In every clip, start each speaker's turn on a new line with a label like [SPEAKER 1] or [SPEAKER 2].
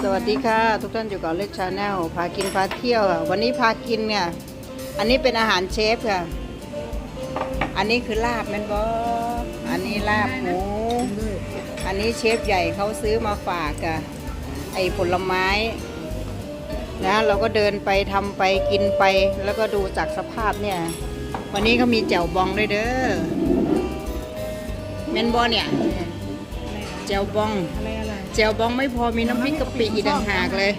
[SPEAKER 1] สวัสดีค่ะ ทุกท่านอยู่กับเล็กชาแนลพากินพาเที่ยวค่ะวันนี้พากินเนี่ยอันนี้เป็นอาหารเชฟค่ะ อันนี้คือลาบแมนบออันนี้ลาบหมูอันนี้เชฟใหญ่เขาซื้อมาฝากอะไอผลไม้นะเราก็เดินไปทำไปกินไปแล้วก็ดูจากสภาพเนี่ย วันนี้เขามีแจ่วบองด้วยเด้อแมนบอเนี่ย จ่วบอง
[SPEAKER 2] อะไรอะไร
[SPEAKER 1] แจ่วบองไม่พอมีน้ำพริกกะปิอีกต่างหากเลย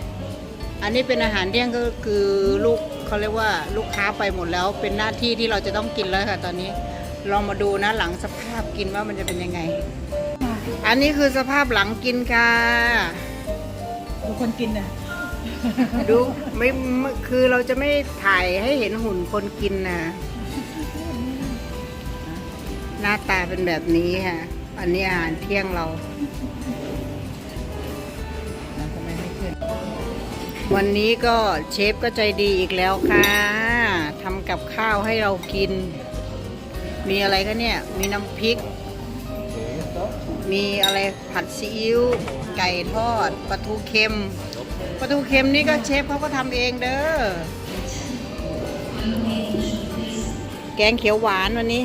[SPEAKER 1] อันนี้เป็นอาหารเที่ยงก็คือลูกเขาเรียกว่าลูกค้าไปหมดแล้ว เป็นหน้าที่ที่เราจะต้องกินแล้วค่ะตอนนี้ ลองมาดูนะหลังสภาพกินว่ามันจะเป็นยังไง อันนี้คือสภาพหลังกินค่ะ
[SPEAKER 2] ดูคนกินน่ะ
[SPEAKER 1] ดูไม่ไม่คือเราจะไม่ถ่ายให้เห็นหุ่นคนกินนะ หน้าตาเป็นแบบนี้ค่ะ อันนี้อาหารเที่ยงเรา
[SPEAKER 2] ทำไมไม่ขึ้น
[SPEAKER 1] วันนี้ก็เชฟก็ใจดีอีกแล้วค่ะทำกับข้าวให้เรากิน มีอะไรก็เนี่ย มีน้ำพริก มีอะไรผัดซีอิ๊วไก่ทอดปลาทูเค็มปลาทูเค็มนี่ก็เชฟเขาก็ทำเองเด้อแกงเขียวหวานวันนี้